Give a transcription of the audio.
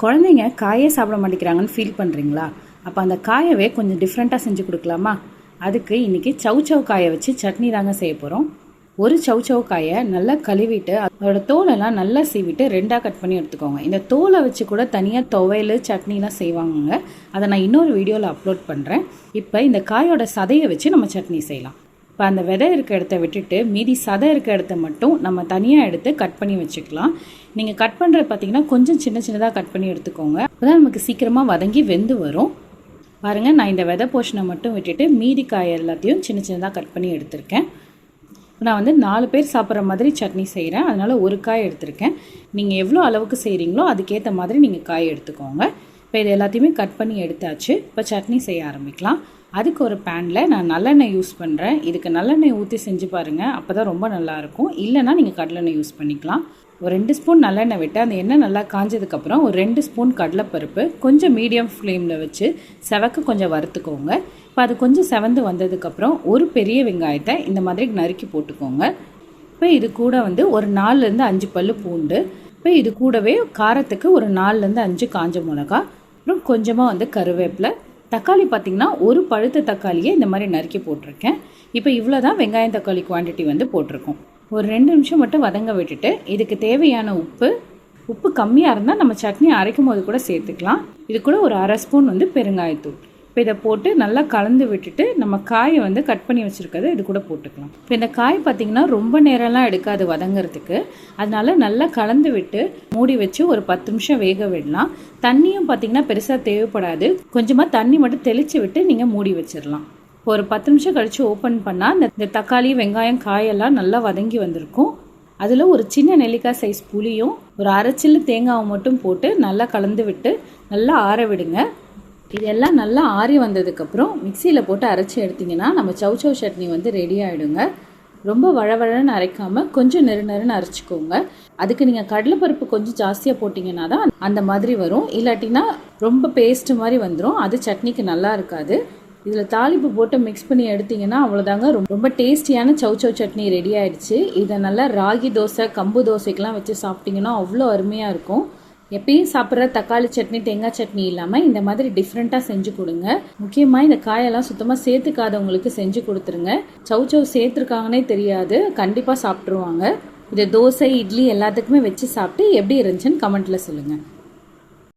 குழந்தைங்க காயே சாப்பிட மாட்டேங்கிறாங்கன்னு ஃபீல் பண்ணுறீங்களா அப்போ அந்த காயவே கொஞ்சம் டிஃப்ரெண்ட்டாக செஞ்சு கொடுக்கலாமா? அதுக்கு இன்றைக்கி சவு சவு காயை வச்சு சட்னி தாங்க செய்ய போகிறோம் ஒரு சவு சவு காயை நல்லா கழுவிட்டு அதோட தோலெல்லாம் நல்லா சீவிட்டு ரெண்டாக கட் பண்ணி எடுத்துக்கோங்க. இந்த தோலை வச்சு கூட தனியாக துவையல் சட்னிலாம் செய்வாங்கங்க. அதை நான் இன்னொரு வீடியோவில் அப்லோட் பண்ணுறேன் இப்போ இந்த காயோட சதையை வச்சு நம்ம சட்னி செய்யலாம். இப்போ அந்த விதை இருக்க இடத்த விட்டுட்டு மீதி சதை இருக்க இடத்த மட்டும் நம்ம தனியாக எடுத்து கட் பண்ணி வச்சுக்கலாம். நீங்கள் கட் பண்ணுறது பார்த்தீங்கன்னா கொஞ்சம் சின்ன சின்னதாக கட் பண்ணி எடுத்துக்கோங்க. அப்போதான் நமக்கு சீக்கிரமாக வதங்கி வெந்து வரும். பாருங்கள் நான் இந்த விதை போர்ஷனை மட்டும் விட்டுட்டு மீதி காய் எல்லாத்தையும் சின்ன சின்னதாக கட் பண்ணி எடுத்திருக்கேன். நான் வந்து நாலு பேர் சாப்பிட்ற மாதிரி சட்னி செய்கிறேன் அதனால் ஒரு காய் எடுத்திருக்கேன். நீங்கள் எவ்வளோ அளவுக்கு செய்கிறீங்களோ அதுக்கேற்ற மாதிரி நீங்கள் காய் எடுத்துக்கோங்க. இப்போ இது எல்லாத்தையுமே கட் பண்ணி எடுத்தாச்சு. இப்போ சட்னி செய்ய ஆரம்பிக்கலாம். அதுக்கு ஒரு பேனில் நான் நல்லெண்ணெய் யூஸ் பண்ணுறேன் இதுக்கு நல்லெண்ணெய் ஊற்றி செஞ்சு பாருங்கள் அப்போ தான் ரொம்ப நல்லாயிருக்கும் இல்லைனா நீங்கள் கடலெண்ணெய் யூஸ் பண்ணிக்கலாம். ஒரு ரெண்டு ஸ்பூன் நல்லெண்ணெய் விட்டு அந்த எண்ணெய் நல்லா காஞ்சதுக்கப்புறம் ஒரு ரெண்டு ஸ்பூன் கடலைப்பருப்பு கொஞ்சம் மீடியம் ஃப்ளேமில் வச்சு செவக்க கொஞ்சம் வறுத்துக்கோங்க. இப்போ அது கொஞ்சம் செவந்து வந்ததுக்கப்புறம் ஒரு பெரிய வெங்காயத்தை இந்த மாதிரி நறுக்கி போட்டுக்கோங்க. இப்போ இது கூட வந்து ஒரு நாலுலேருந்து அஞ்சு பல் பூண்டு. இப்போ இது கூடவே காரத்துக்கு ஒரு நாலுலேருந்து அஞ்சு காஞ்ச மிளகா. அப்புறம் கொஞ்சமாக வந்து கருவேப்பிலை. தக்காளி பார்த்திங்கன்னா ஒரு பழுத்த தக்காளியை இந்த மாதிரி நறுக்கி போட்டிருக்கேன். இப்போ இவ்வளோ தான் வெங்காயம் தக்காளி குவான்டிட்டி வந்து போட்டிருக்கோம். ஒரு ரெண்டு நிமிஷம் மட்டும் வதங்க விட்டுட்டு இதுக்கு தேவையான உப்பு உப்பு கம்மியாக இருந்தால் நம்ம சட்னி அரைக்கும் போது கூட சேர்த்துக்கலாம். இது கூட ஒரு அரை ஸ்பூன் வந்து பெருங்காயத்தூள். இப்போ இதை போட்டு நல்லா கலந்து விட்டுட்டு நம்ம காயை வந்து கட் பண்ணி வச்சுருக்கதை இது கூட போட்டுக்கலாம். இப்போ இந்த காய் பார்த்திங்கன்னா ரொம்ப நேரம்லாம் எடுக்காது வதங்கிறதுக்கு. அதனால நல்லா கலந்து விட்டு மூடி வச்சு ஒரு பத்து நிமிஷம் வேக விடலாம். தண்ணியும் பார்த்திங்கன்னா பெருசாக தேவைப்படாது. கொஞ்சமாக தண்ணி மட்டும் தெளித்து விட்டு நீங்கள் மூடி வச்சிடலாம் இப்போ ஒரு பத்து நிமிஷம் கழித்து ஓப்பன் பண்ணால் இந்த இந்த தக்காளி வெங்காயம் காயெல்லாம் நல்லா வதங்கி வந்திருக்கும். அதில் ஒரு சின்ன நெல்லிக்காய் சைஸ் புளியும் ஒரு அரைச்சில்லு தேங்காவை மட்டும் போட்டு நல்லா கலந்து விட்டு நல்லா ஆற விடுங்க. இதெல்லாம் நல்லா ஆறி வந்ததுக்கப்புறம் மிக்சியில் போட்டு அரைச்சி எடுத்திங்கன்னா நம்ம சவ் சவ் சட்னி வந்து ரெடி ஆகிடுங்க ரொம்ப வழவழன்னு அரைக்காமல் கொஞ்சம் நெரு நெருன்னு அரைச்சிக்கோங்க. அதுக்கு நீங்கள் கடலைப்பருப்பு கொஞ்சம் ஜாஸ்தியாக போட்டிங்கன்னா தான் அந்த மாதிரி வரும். இல்லாட்டினா ரொம்ப பேஸ்ட் மாதிரி வந்துடும் அது சட்னிக்கு நல்லா இருக்காது. இதில் தாளிப்பு போட்டு மிக்ஸ் பண்ணி எடுத்திங்கன்னா அவ்வளோதாங்க ரொம்ப டேஸ்டியான சவ் சவ் சட்னி ரெடி ஆயிடுச்சு. இதை நல்லா ராகி தோசை கம்பு தோசைக்கெலாம் வச்சு சாப்பிட்டிங்கன்னா அவ்வளோ அருமையாக இருக்கும். எப்பயும் சாப்பிட்ற தக்காளி சட்னி தேங்காய் சட்னி இல்லாமல் இந்த மாதிரி டிஃப்ரெண்ட்டாக செஞ்சு கொடுங்க. முக்கியமாக இந்த காயெல்லாம் சுத்தமாக சேர்த்துக்காதவங்களுக்கு செஞ்சு கொடுத்துருங்க. சவு சவு சேர்த்துருக்காங்கன்னே தெரியாது. கண்டிப்பாக சாப்பிட்ருவாங்க இதை தோசை இட்லி எல்லாத்துக்குமே வச்சு சாப்பிட்டு எப்படி இருந்துச்சுன்னு கமெண்ட்டில் சொல்லுங்கள்